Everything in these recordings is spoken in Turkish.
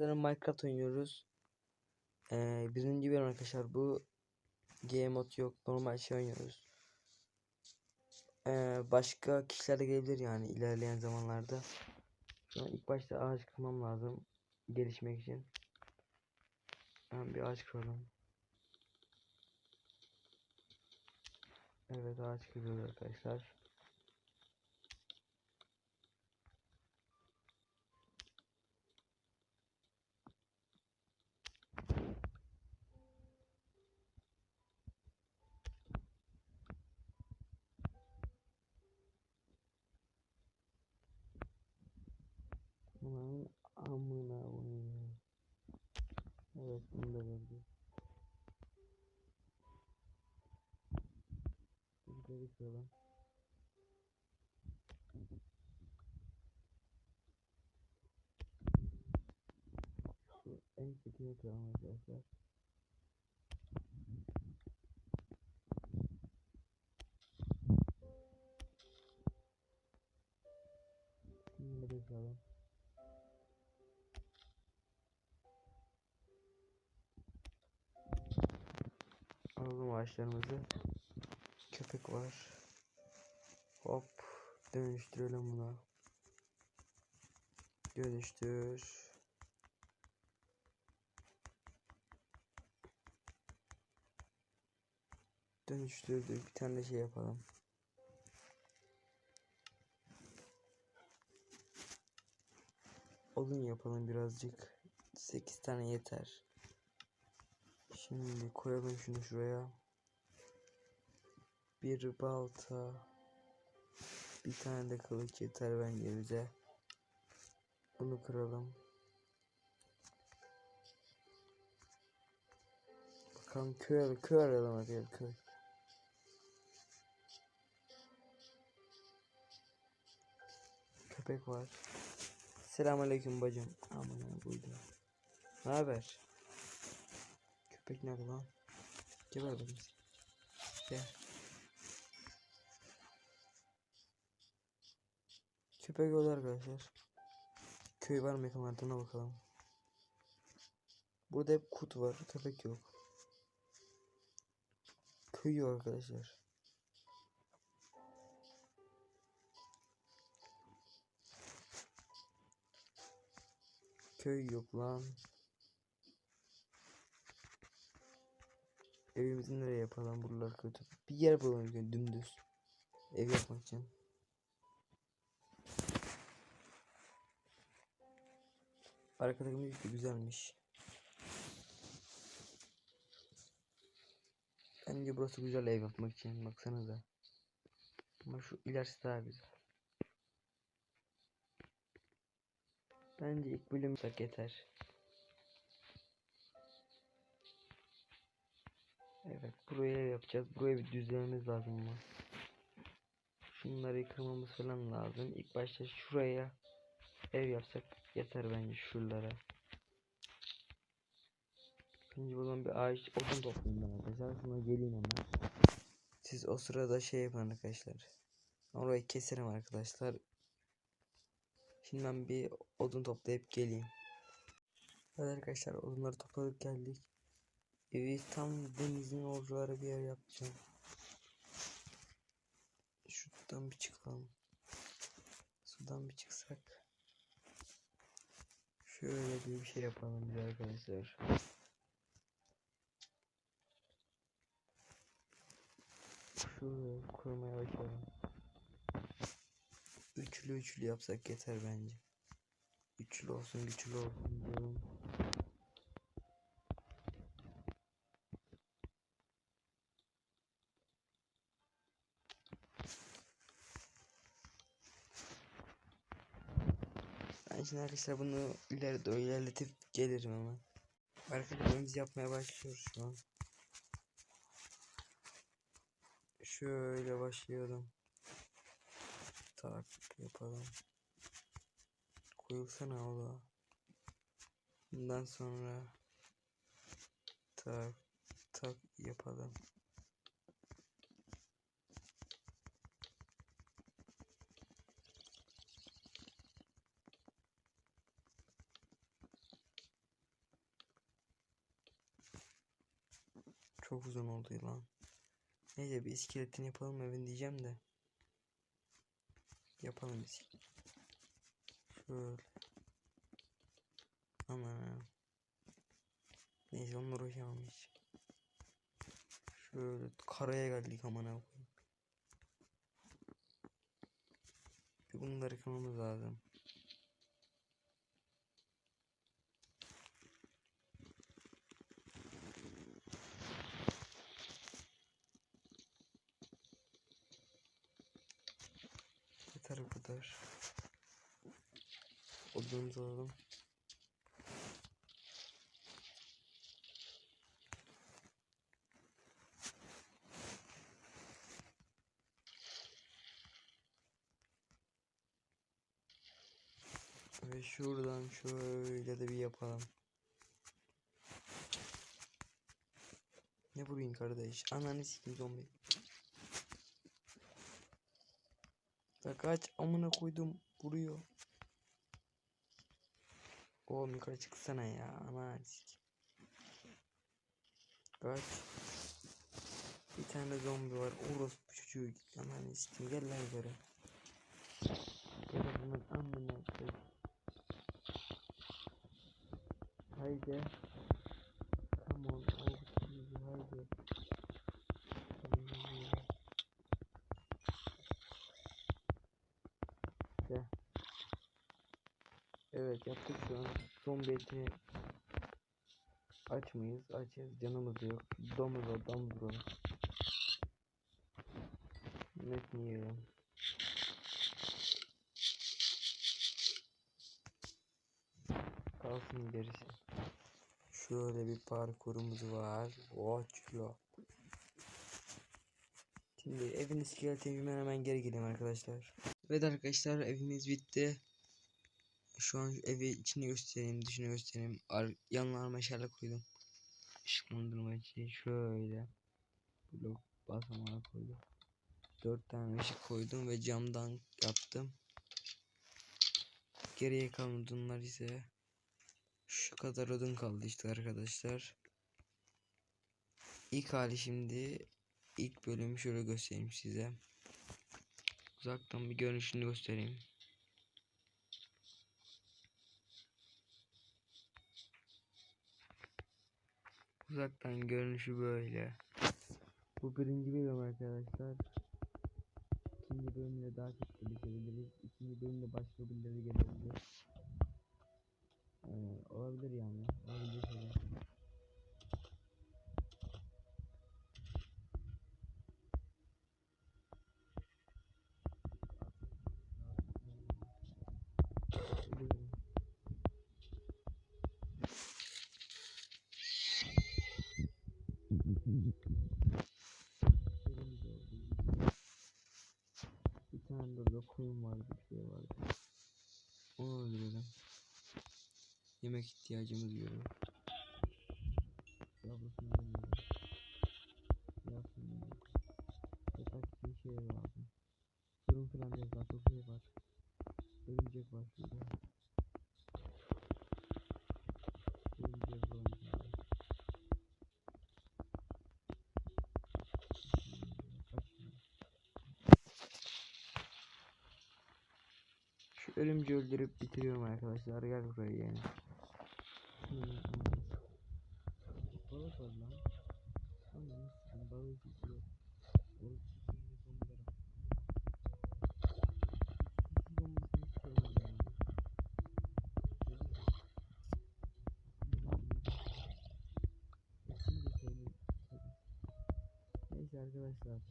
Sizlerle Minecraft oynuyoruz. Ee, birinci bölüm arkadaşlar bu. Game mod yok. Normal şey oynuyoruz. Ee, başka kişiler de gelebilir yani ilerleyen zamanlarda. Şu an ilk başta ağaç kırmam lazım. Gelişmek için. Hemen bir ağaç kıralım. Evet ağaç kırıyoruz arkadaşlar. Aman amına koyayım. Evet bunu da gördüm. Bir kıralım. Şu en kötüye kıralım arkadaşlar. Şimdi. Alalım ağaçlarımızı. Köpek var. Hop. Dönüştürelim buna. Dönüştür. Dönüştürdük. Bir tane şey yapalım. Odun yapalım birazcık. 8 tane yeter. Şimdi koyalım şunu şuraya. Bir balta. Bir tane de kılıç yeter bence bize. Bunu kıralım. Bakalım köy, köy arayalım hadi köy. Köpek var. Selamünaleyküm bacım. Aman buydu. Ne haber? Köpek nerede lan? Gel bakayım. Gel. Yolu arkadaşlar. Köy var mı yakınlarına bakalım. Burada hep kut var. Köpek yok. Köy yok arkadaşlar. Köy yok lan. Evimizi nereye yapalım? Buralar kötü. Bir yer bulalım dümdüz. Ev yapmak için. Arkadaki müzik de güzelmiş. Bence burası güzel ev yapmak için. Baksanıza. Ama şu ilerisi daha güzel. Bence ilk bölüm yeter. Evet buraya yapacağız. Buraya bir düzlememiz lazım ama. Şunları kırmamız falan lazım. İlk başta şuraya ev yapsak yeter bence şuralara. Şimdi buradan bir ağaç odun toplayayım ben arkadaşlar. Sonra geleyim hemen. Siz o sırada şey yapın arkadaşlar. Orayı keserim arkadaşlar. Şimdi ben bir odun toplayıp geleyim. Evet arkadaşlar odunları topladık geldik. Evi tam denizin oraları bir yer yapacağım. Şuradan bir çıkalım. Şöyle bir şey yapalım biz arkadaşlar. Şuraya kurmaya başlayalım. Üçlü üçlü yapsak yeter bence. Üçlü olsun güçlü olsun diyorum. Şimdi arkadaşlar bunu ileride ilerletip gelirim ama. Arkadaşlar biz yapmaya başlıyoruz şu an. Şöyle başlayalım. Tak yapalım. Koyulsana ola. Bundan sonra tak tak yapalım. Çok uzun oldu lan. Neyse bir iskeletini yapalım evin diyeceğim de. Yapalım biz. Şöyle. Ana. Neyse onunla uğraşamam hiç. Şöyle karaya geldik amına koyayım. Bunları yıkamamız lazım. Kadar. Odunumuzu alalım. Ve şuradan şöyle de bir yapalım. Ne vurayım kardeş? Ananı sikim zombi. Ya kaç amına koydum vuruyor. Oğlum yukarı çıksana ya sikim. Kaç. Bir tane zombi var. Orospu çocuğu. Ananı sikim gel lan yukarı. Gel bunun amına koyayım. Haydi. Come on. Haydi. Gel. Evet yaptık şu an. Zombi etini aç? Açız. Canımız yok. Domuz. Domuz. Net yiyelim. Kalsın gerisi. Şöyle bir parkurumuz var. Watchlo. Şimdi evin iskeletini hemen geri geleyim arkadaşlar. Evet arkadaşlar evimiz bitti. Şu an evi içini göstereyim, dışını göstereyim. Ar yanlarına meşale koydum. Işıklandırma için şöyle blok basamağa koydum. Dört tane ışık koydum ve camdan yaptım. Geriye kalan odunlar ise şu kadar odun kaldı işte arkadaşlar. İlk hali şimdi ilk bölümü şöyle göstereyim size. Uzaktan bir görünüşünü göstereyim. Uzaktan görünüşü böyle. Bu birinci bölüm arkadaşlar. İkinci bölümde daha çok gelişebiliriz. İkinci bölümde başka birileri gelebilir. Ee, olabilir yani. Olabilir Bir tane de orada koyun vardı bir şey vardı. Onu öldürelim. Yemek ihtiyacımız görüyor. Ölümcü öldürüp bitiriyorum arkadaşlar. Gel buraya yani. Balık var lan. Sikeyim balık gidiyor. Balık. Neyse arkadaşlar.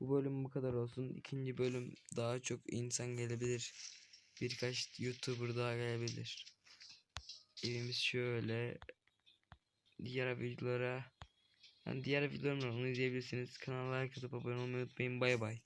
Bu bölüm bu kadar olsun. İkinci bölüm daha çok insan gelebilir. Birkaç YouTuber daha gelebilir. Evimiz şöyle. Diğer videolara yani diğer videolarımdan izleyebilirsiniz. Kanala like atıp abone olmayı unutmayın. Bay bay.